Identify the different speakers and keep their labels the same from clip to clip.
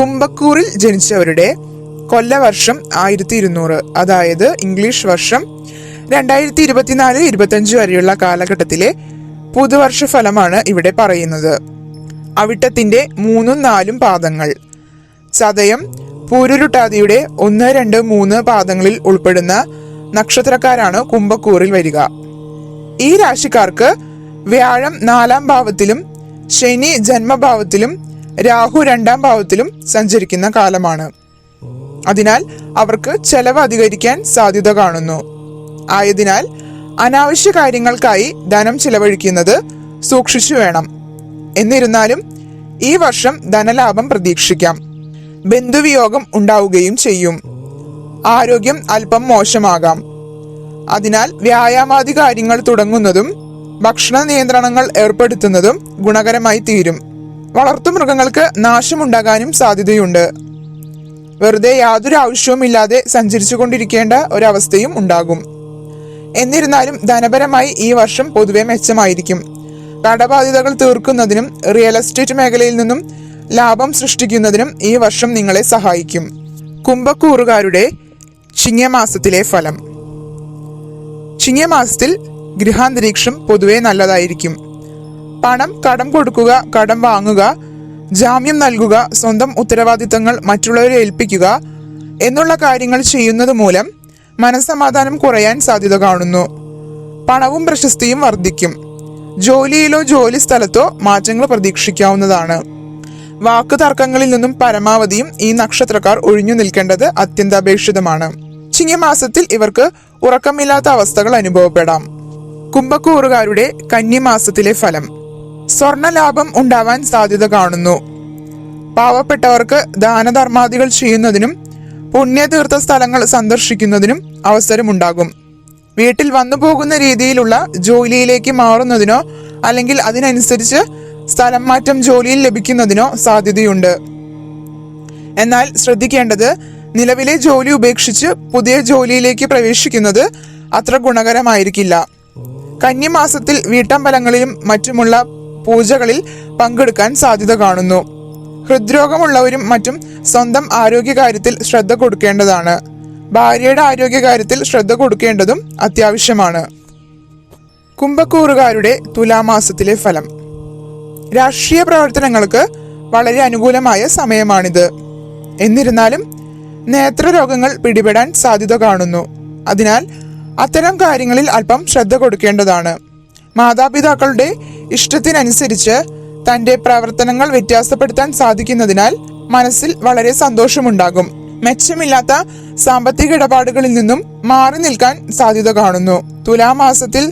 Speaker 1: കുംഭക്കൂറിൽ ജനിച്ചവരുടെ കൊല്ലവർഷം ആയിരത്തി ഇരുന്നൂറ് അതായത് ഇംഗ്ലീഷ് വർഷം രണ്ടായിരത്തി ഇരുപത്തിനാല് ഇരുപത്തഞ്ച് വരെയുള്ള കാലഘട്ടത്തിലെ പുതുവർഷ ഫലമാണ് ഇവിടെ പറയുന്നത്. അവിട്ടത്തിന്റെ മൂന്നും നാലും പാദങ്ങൾ. ചതയം പൂരുരുട്ടാതിയുടെ ഒന്ന് രണ്ട് മൂന്ന് പാദങ്ങളിൽ ഉൾപ്പെടുന്ന നക്ഷത്രക്കാരാണ് കുംഭക്കൂറിൽ വരിക. ഈ രാശിക്കാർക്ക് വ്യാഴം നാലാം ഭാവത്തിലും ശനി ജന്മഭാവത്തിലും രാഹു രണ്ടാം ഭാവത്തിലും സഞ്ചരിക്കുന്ന കാലമാണ്. അതിനാൽ അവർക്ക് ചെലവ് അധികരിക്കാൻ സാധ്യത കാണുന്നു. ആയതിനാൽ അനാവശ്യ കാര്യങ്ങൾക്കായി ധനം ചിലവഴിക്കുന്നത് സൂക്ഷിച്ചു വേണം. എന്നിരുന്നാലും ഈ വർഷം ധനലാഭം പ്രതീക്ഷിക്കാം. ബന്ധുവിയോഗം ഉണ്ടാവുകയും ചെയ്യും. ആരോഗ്യം അല്പം മോശമാകാം. അതിനാൽ വ്യായാമാദി കാര്യങ്ങൾ തുടങ്ങുന്നതും ഭക്ഷണ നിയന്ത്രണങ്ങൾ ഏർപ്പെടുത്തുന്നതും ഗുണകരമായി തീരും. വളർത്തുമൃഗങ്ങൾക്ക് നാശമുണ്ടാകാനും സാധ്യതയുണ്ട്. വെറുതെ യാതൊരു ആവശ്യവുമില്ലാതെ സഞ്ചരിച്ചു കൊണ്ടിരിക്കേണ്ട ഒരവസ്ഥയും ഉണ്ടാകും. എന്നിരുന്നാലും ധനപരമായി ഈ വർഷം പൊതുവെ മെച്ചമായിരിക്കും. കടബാധ്യതകൾ തീർക്കുന്നതിനും റിയൽ എസ്റ്റേറ്റ് മേഖലയിൽ നിന്നും ലാഭം സൃഷ്ടിക്കുന്നതിനും ഈ വർഷം നിങ്ങളെ സഹായിക്കും. കുംഭക്കൂറുകാരുടെ ചിങ്ങമാസത്തിലെ ഫലം. ചിങ്ങമാസത്തിൽ ഗൃഹാന്തരീക്ഷം പൊതുവെ നല്ലതായിരിക്കും. പണം കടം കൊടുക്കുക കടം വാങ്ങുക ജാമ്യം നൽകുക സ്വന്തം ഉത്തരവാദിത്തങ്ങൾ മറ്റുള്ളവരെ ഏൽപ്പിക്കുക എന്നുള്ള കാര്യങ്ങൾ ചെയ്യുന്നത് മൂലം മനസ്സമാധാനം കുറയാൻ സാധ്യത കാണുന്നു. പണവും പ്രശസ്തിയും വർദ്ധിക്കും. ജോലിയിലോ ജോലി സ്ഥലത്തോ മാറ്റങ്ങൾ പ്രതീക്ഷിക്കാവുന്നതാണ്. വാക്ക് തർക്കങ്ങളിൽ നിന്നും പരമാവധിയും ഈ നക്ഷത്രക്കാർ ഒഴിഞ്ഞു നിൽക്കേണ്ടത് അത്യന്താപേക്ഷിതമാണ്. ചിങ്ങമാസത്തിൽ ഇവർക്ക് ഉറക്കമില്ലാത്ത അവസ്ഥകൾ അനുഭവപ്പെടാം. കുംഭക്കൂറുകാരുടെ കന്നിമാസത്തിലെ ഫലം. സ്വർണലാഭം ഉണ്ടാവാൻ സാധ്യത കാണുന്നു. പാവപ്പെട്ടവർക്ക് ദാനധർമാദികൾ ചെയ്യുന്നതിനും പുണ്യതീർത്ഥ സ്ഥലങ്ങൾ സന്ദർശിക്കുന്നതിനും അവസരമുണ്ടാകും. വീട്ടിൽ വന്നു പോകുന്ന രീതിയിലുള്ള ജോലിയിലേക്ക് മാറുന്നതിനോ അല്ലെങ്കിൽ അതിനനുസരിച്ച് സ്ഥലം മാറ്റം ജോലിയിൽ ലഭിക്കുന്നതിനോ സാധ്യതയുണ്ട്. എന്നാൽ ശ്രദ്ധിക്കേണ്ടത് നിലവിലെ ജോലി ഉപേക്ഷിച്ച് പുതിയ ജോലിയിലേക്ക് പ്രവേശിക്കുന്നത് അത്ര ഗുണകരമായിരിക്കില്ല. കന്നിമാസത്തിൽ വീട്ടമ്പലങ്ങളിലും മറ്റുമുള്ള പൂജകളിൽ പങ്കെടുക്കാൻ സാധ്യത കാണുന്നു. ഹൃദ്രോഗമുള്ളവരും മറ്റും സ്വന്തം ആരോഗ്യകാര്യത്തിൽ ശ്രദ്ധ കൊടുക്കേണ്ടതാണ്. ഭാര്യയുടെ ആരോഗ്യകാര്യത്തിൽ ശ്രദ്ധ കൊടുക്കേണ്ടതും അത്യാവശ്യമാണ്. കുംഭക്കൂറുകാരുടെ തുലാമാസത്തിലെ ഫലം. രാഷ്ട്രീയ പ്രവർത്തനങ്ങൾക്ക് വളരെ അനുകൂലമായ സമയമാണിത്. എന്നിരുന്നാലും നേത്രരോഗങ്ങൾ പിടിപെടാൻ സാധ്യത കാണുന്നു. അതിനാൽ അത്തരം കാര്യങ്ങളിൽ അല്പം ശ്രദ്ധ കൊടുക്കേണ്ടതാണ്. മാതാപിതാക്കളുടെ ഇഷ്ടത്തിനനുസരിച്ച് തന്റെ പ്രവർത്തനങ്ങൾ വ്യത്യാസപ്പെടുത്താൻ സാധിക്കുന്നതിനാൽ മനസ്സിൽ വളരെ സന്തോഷമുണ്ടാകും. മെച്ചമില്ലാത്ത സാമ്പത്തിക ഇടപാടുകളിൽ നിന്നും മാറി നിൽക്കാൻ സാധ്യത കാണുന്നു. തുലാമാസത്തിൽ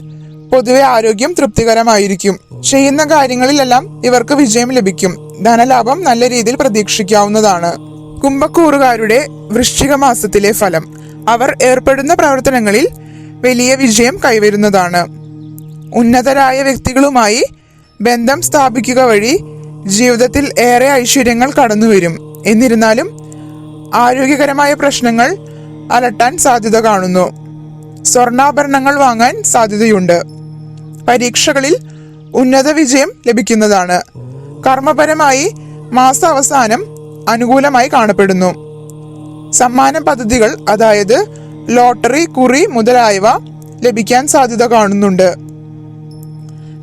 Speaker 1: പൊതുവെ ആരോഗ്യം തൃപ്തികരമായിരിക്കും. ചെയ്യുന്ന കാര്യങ്ങളിലെല്ലാം ഇവർക്ക് വിജയം ലഭിക്കും. ധനലാഭം നല്ല രീതിയിൽ പ്രതീക്ഷിക്കാവുന്നതാണ്. കുംഭക്കൂറുകാരുടെ വൃശ്ചിക മാസത്തിലെ ഫലം. അവർ ഏർപ്പെടുന്ന പ്രവർത്തനങ്ങളിൽ വലിയ വിജയം കൈവരുന്നതാണ്. ഉന്നതരായ വ്യക്തികളുമായി ബന്ധം സ്ഥാപിക്കുക വഴി ജീവിതത്തിൽ ഏറെ ഐശ്വര്യങ്ങൾ കടന്നുവരും. എന്നിരുന്നാലും ആരോഗ്യകരമായ പ്രശ്നങ്ങൾ അലട്ടാൻ സാധ്യത കാണുന്നു. സ്വർണാഭരണങ്ങൾ വാങ്ങാൻ സാധ്യതയുണ്ട്. പരീക്ഷകളിൽ ഉന്നത വിജയം ലഭിക്കുന്നതാണ്. കർമ്മപരമായി മാസാവസാനം അനുകൂലമായി കാണപ്പെടുന്നു. സമ്മാന പദ്ധതികൾ അതായത് ലോട്ടറി കുറി മുതലായവ ലഭിക്കാൻ സാധ്യത കാണുന്നുണ്ട്.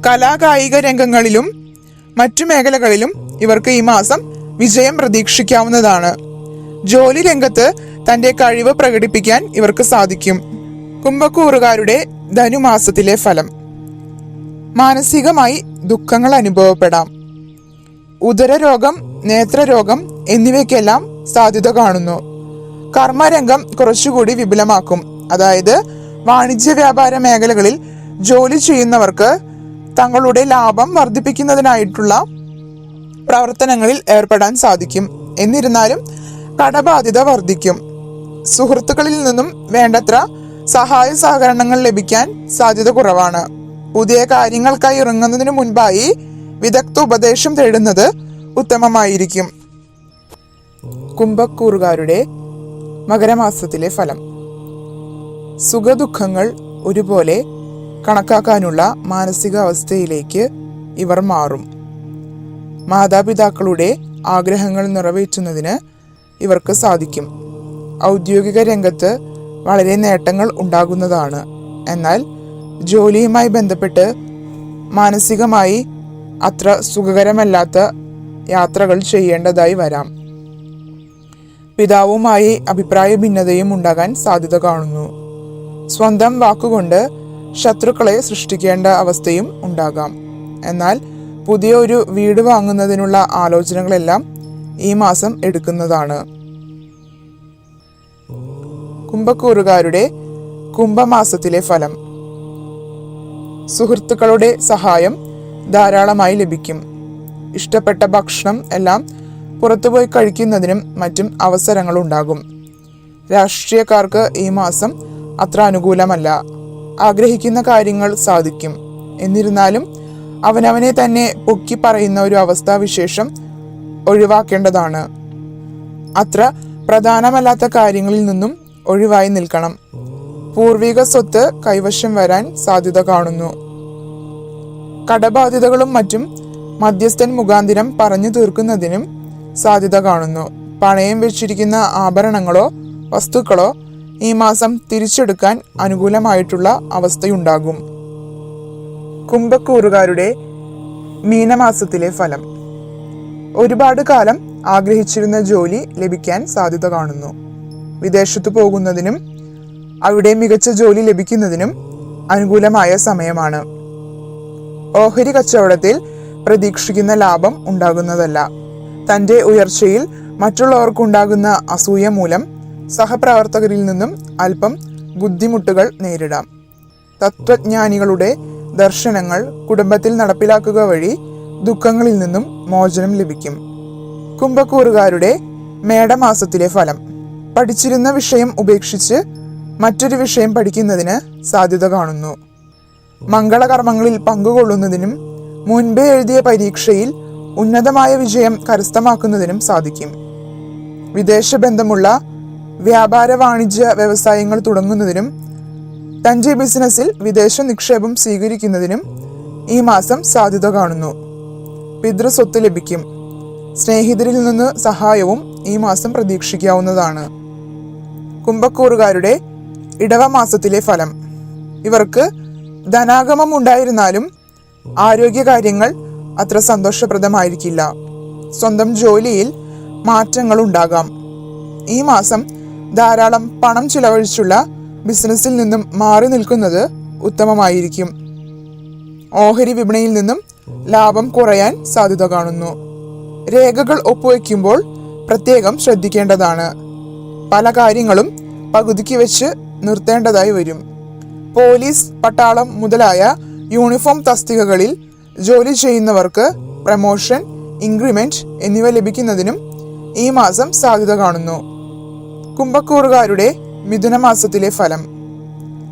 Speaker 1: കലാകായിക രംഗങ്ങളിലും മറ്റു മേഖലകളിലും ഇവർക്ക് ഈ മാസം വിജയം പ്രതീക്ഷിക്കാവുന്നതാണ്. ജോലി രംഗത്ത് തന്റെ കഴിവ് പ്രകടിപ്പിക്കാൻ ഇവർക്ക് സാധിക്കും. കുംഭക്കൂറുകാരുടെ ധനുമാസത്തിലെ ഫലം. മാനസികമായി ദുഃഖങ്ങൾ അനുഭവപ്പെടാം. ഉദരരോഗം നേത്രരോഗം എന്നിവയ്ക്കെല്ലാം സാധ്യത കാണുന്നു. കർമ്മരംഗം കുറച്ചുകൂടി വിപുലമാക്കും. അതായത് വാണിജ്യ വ്യാപാര മേഖലകളിൽ ജോലി ചെയ്യുന്നവർക്ക് തങ്ങളുടെ ലാഭം വർദ്ധിപ്പിക്കുന്നതിനായിട്ടുള്ള പ്രവർത്തനങ്ങളിൽ ഏർപ്പെടാൻ സാധിക്കും. എന്നിരുന്നാലും കടബാധ്യത വർദ്ധിക്കും. സുഹൃത്തുക്കളിൽ നിന്നും വേണ്ടത്ര സഹായ സഹകരണങ്ങൾ ലഭിക്കാൻ സാധ്യത കുറവാണ്. പുതിയ കാര്യങ്ങൾക്കായി ഇറങ്ങുന്നതിന് മുൻപായി വിദഗ്ധ ഉപദേശം തേടുന്നത് ഉത്തമമായിരിക്കും. കുംഭക്കൂറുകാരുടെ മകരമാസത്തിലെ ഫലം. സുഖദുഃഖങ്ങൾ ഒരുപോലെ കണക്കാക്കാനുള്ള മാനസികാവസ്ഥയിലേക്ക് ഇവർ മാറും. മാതാപിതാക്കളുടെ ആഗ്രഹങ്ങൾ നിറവേറ്റുന്നതിന് ഇവർക്ക് സാധിക്കും. ഔദ്യോഗിക രംഗത്ത് വളരെ നേട്ടങ്ങൾ ഉണ്ടാകുന്നതാണ്. എന്നാൽ ജോലിയുമായി ബന്ധപ്പെട്ട് മാനസികമായി അത്ര സുഖകരമല്ലാത്ത യാത്രകൾ ചെയ്യേണ്ടതായി വരാം. പിതാവുമായി അഭിപ്രായ ഭിന്നതയും ഉണ്ടാകാൻ സാധ്യത കാണുന്നു. സ്വന്തം വാക്കുകൊണ്ട് ശത്രുക്കളെ സൃഷ്ടിക്കേണ്ട അവസ്ഥയും ഉണ്ടാകാം. എന്നാൽ പുതിയ ഒരു വീട് വാങ്ങുന്നതിനുള്ള ആലോചനകളെല്ലാം ഈ മാസം എടുക്കുന്നതാണ്. കുംഭക്കൂറുകാരുടെ കുംഭമാസത്തിലെ ഫലം. സുഹൃത്തുക്കളുടെ സഹായം ധാരാളമായി ലഭിക്കും. ഇഷ്ടപ്പെട്ട ഭക്ഷണം എല്ലാം പുറത്തുപോയി കഴിക്കുന്നതിനും മറ്റും അവസരങ്ങളുണ്ടാകും. രാഷ്ട്രീയക്കാർക്ക് ഈ മാസം അത്ര അനുകൂലമല്ല. ആഗ്രഹിക്കുന്ന കാര്യങ്ങൾ സാധിക്കും. എന്നിരുന്നാലും അവനവനെ തന്നെ പൊക്കി പറയുന്ന ഒരു അവസ്ഥാവിശേഷം ഒഴിവാക്കേണ്ടതാണ്. അത്ര പ്രധാനമല്ലാത്ത കാര്യങ്ങളിൽ നിന്നും ഒഴിവായി നിൽക്കണം. പൂർവിക സ്വത്ത് കൈവശം വരാൻ സാധ്യത കാണുന്നു. കടബാധ്യതകളും മറ്റും മധ്യസ്ഥൻ മുഖാന്തിരം പറഞ്ഞു തീർക്കുന്നതിനും സാധ്യത കാണുന്നു. പണയം വെച്ചിരിക്കുന്ന ആഭരണങ്ങളോ വസ്തുക്കളോ ഈ മാസം തിരിച്ചെടുക്കാൻ അനുകൂലമായിട്ടുള്ള അവസ്ഥയുണ്ടാകും. കുംഭക്കൂറുകാരുടെ മീനമാസത്തിലെ ഫലം. ഒരുപാട് കാലം ആഗ്രഹിച്ചിരുന്ന ജോലി ലഭിക്കാൻ സാധ്യത കാണുന്നു. വിദേശത്തു പോകുന്നതിനും അവിടെ മികച്ച ജോലി ലഭിക്കുന്നതിനും അനുകൂലമായ സമയമാണ്. ഓഹരി കച്ചവടത്തിൽ പ്രതീക്ഷിക്കുന്ന ലാഭം ഉണ്ടാകുന്നതല്ല. തന്റെ ഉയർച്ചയിൽ മറ്റുള്ളവർക്കുണ്ടാകുന്ന അസൂയ മൂലം സഹപ്രവർത്തകരിൽ നിന്നും അല്പം ബുദ്ധിമുട്ടുകൾ നേരിടാം. തത്വജ്ഞാനികളുടെ ദർശനങ്ങൾ കുടുംബത്തിൽ നടപ്പിലാക്കുക വഴി ദുഃഖങ്ങളിൽ നിന്നും മോചനം ലഭിക്കും. കുംഭക്കൂറുകാരുടെ മേടമാസത്തിലെ ഫലം. പഠിച്ചിരുന്ന വിഷയം ഉപേക്ഷിച്ച് മറ്റൊരു വിഷയം പഠിക്കുന്നതിന് സാധ്യത കാണുന്നു. മംഗളകർമ്മങ്ങളിൽ പങ്കുകൊള്ളുന്നതിനും മുൻപേ എഴുതിയ പരീക്ഷയിൽ ഉന്നതമായ വിജയം കരസ്ഥമാക്കുന്നതിനും സാധിക്കും. വിദേശ ബന്ധമുള്ള വ്യാപാര വാണിജ്യ വ്യവസായങ്ങൾ തുടങ്ങുന്നതിനും തഞ്ചി ബിസിനസ്സിൽ വിദേശ നിക്ഷേപം സ്വീകരിക്കുന്നതിനും ഈ മാസം സാധ്യത കാണുന്നു. പിതൃസ്വത്ത് ലഭിക്കും. സ്നേഹിതരിൽ നിന്ന് സഹായവും ഈ മാസം പ്രതീക്ഷിക്കാവുന്നതാണ്. കുംഭക്കൂറുകാരുടെ ഇടവ മാസത്തിലെ ഫലം. ഇവർക്ക് ധനാഗമം ഉണ്ടായിരുന്നാലും ആരോഗ്യകാര്യങ്ങൾ അത്ര സന്തോഷപ്രദമായിരിക്കില്ല. സ്വന്തം ജോലിയിൽ മാറ്റങ്ങൾ ഉണ്ടാകാം ഈ മാസം ധാരാളം പണം ചിലവഴിച്ചുള്ള ബിസിനസ്സിൽ നിന്നും മാറി നിൽക്കുന്നത് ഉത്തമമായിരിക്കും. ഓഹരി വിപണിയിൽ നിന്നും ലാഭം കുറയാൻ സാധ്യത കാണുന്നു. രേഖകൾ ഒപ്പുവെക്കുമ്പോൾ പ്രത്യേകം ശ്രദ്ധിക്കേണ്ടതാണ്. പല കാര്യങ്ങളും പകുതിക്ക് വെച്ച് നിർത്തേണ്ടതായി വരും. പോലീസ് പട്ടാളം മുതലായ യൂണിഫോം തസ്തികകളിൽ ജോലി ചെയ്യുന്നവർക്ക് പ്രമോഷൻ ഇൻക്രിമെന്റ് എന്നിവ ലഭിക്കുന്നതിനും ഈ മാസം സാധ്യത കാണുന്നു. കുംഭക്കൂറുകാരുടെ മിഥുനമാസത്തിലെ ഫലം.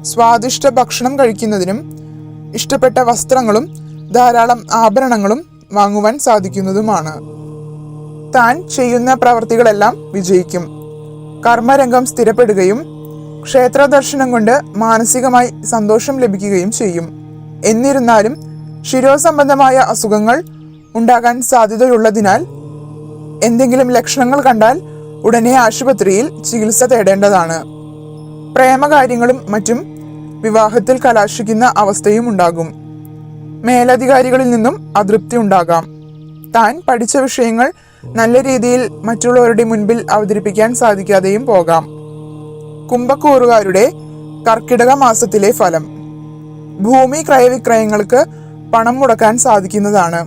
Speaker 1: സ്വാദിഷ്ട ഭക്ഷണം കഴിക്കുന്നതിനും ഇഷ്ടപ്പെട്ട വസ്ത്രങ്ങളും ധാരാളം ആഭരണങ്ങളും വാങ്ങുവാൻ സാധിക്കുന്നതുമാണ്. താൻ ചെയ്യുന്ന പ്രവർത്തികളെല്ലാം വിജയിക്കും. കർമ്മരംഗം സ്ഥിരപ്പെടുകയും ക്ഷേത്ര ദർശനം കൊണ്ട് മാനസികമായി സന്തോഷം ലഭിക്കുകയും ചെയ്യും. എന്നിരുന്നാലും ശിരോസംബന്ധമായ അസുഖങ്ങൾ ഉണ്ടാകാൻ സാധ്യതയുള്ളതിനാൽ എന്തെങ്കിലും ലക്ഷണങ്ങൾ കണ്ടാൽ ഉടനെ ആശുപത്രിയിൽ ചികിത്സ തേടേണ്ടതാണ്. പ്രേമകാര്യങ്ങളും മറ്റും വിവാഹത്തിൽ കലാശിക്കുന്ന അവസ്ഥയും ഉണ്ടാകും. മേലധികാരികളിൽ നിന്നും അതൃപ്തി ഉണ്ടാകാം. താൻ പഠിച്ച വിഷയങ്ങൾ നല്ല രീതിയിൽ മറ്റുള്ളവരുടെ മുൻപിൽ അവതരിപ്പിക്കാൻ സാധിക്കാതെയും പോകാം. കുംഭക്കൂറുകാരുടെ കർക്കിടക മാസത്തിലെ ഫലം. ഭൂമി ക്രയവിക്രയങ്ങൾക്ക് പണം മുടക്കാൻ സാധിക്കുന്നതാണ്.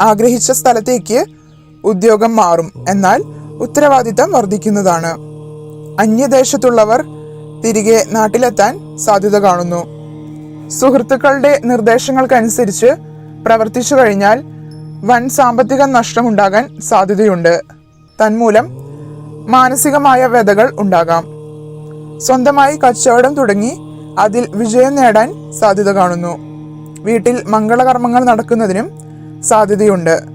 Speaker 1: ആഗ്രഹിച്ച സ്ഥലത്തേക്ക് ഉദ്യോഗം മാറും. എന്നാൽ ഉത്തരവാദിത്തം വർദ്ധിക്കുന്നതാണ്. അന്യദേശത്തുള്ളവർ തിരികെ നാട്ടിലെത്താൻ സാധ്യത കാണുന്നു. സുഹൃത്തുക്കളുടെ നിർദ്ദേശങ്ങൾക്കനുസരിച്ച് പ്രവർത്തിച്ചു കഴിഞ്ഞാൽ വൻ സാമ്പത്തിക നഷ്ടമുണ്ടാകാൻ സാധ്യതയുണ്ട്. തന്മൂലം മാനസികമായ വ്യതകൾ ഉണ്ടാകാം. സ്വന്തമായി കച്ചവടം തുടങ്ങി അതിൽ വിജയം നേടാൻ സാധ്യത കാണുന്നു. വീട്ടിൽ മംഗളകർമ്മങ്ങൾ നടക്കുന്നതിനും സാധ്യതയുണ്ട്.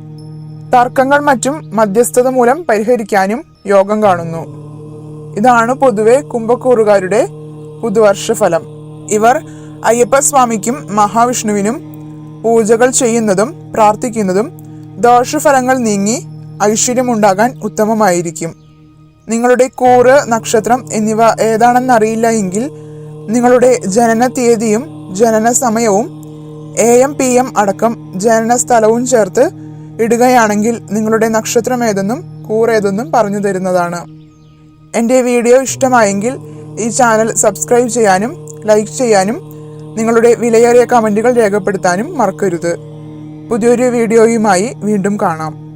Speaker 1: തർക്കങ്ങൾ മറ്റും മധ്യസ്ഥത മൂലം പരിഹരിക്കാനും യോഗം കാണുന്നു. ഇതാണ് പൊതുവെ കുംഭക്കൂറുകാരുടെ പുതുവർഷ ഫലം ഇവർ അയ്യപ്പസ്വാമിക്കും മഹാവിഷ്ണുവിനും പൂജകൾ ചെയ്യുന്നതും പ്രാർത്ഥിക്കുന്നതും ദോഷഫലങ്ങൾ നീങ്ങി ഐശ്വര്യമുണ്ടാകാൻ ഉത്തമമായിരിക്കും. നിങ്ങളുടെ കൂറ് നക്ഷത്രം എന്നിവ ഏതാണെന്നറിയില്ല എങ്കിൽ നിങ്ങളുടെ ജനന തീയതിയും ജനന സമയവും എ എം പി എം അടക്കം ജനന സ്ഥലവും ചേർത്ത് ഇടുകയാണെങ്കിൽ നിങ്ങളുടെ നക്ഷത്രം ഏതെന്നും കൂറേതെന്നും പറഞ്ഞു തരുന്നതാണ്. എന്റെ വീഡിയോ ഇഷ്ടമായെങ്കിൽ ഈ ചാനൽ സബ്സ്ക്രൈബ് ചെയ്യാനും ലൈക്ക് ചെയ്യാനും നിങ്ങളുടെ വിലയേറിയ കമന്റുകൾ രേഖപ്പെടുത്താനും മറക്കരുത്. പുതിയൊരു വീഡിയോയുമായി വീണ്ടും കാണാം.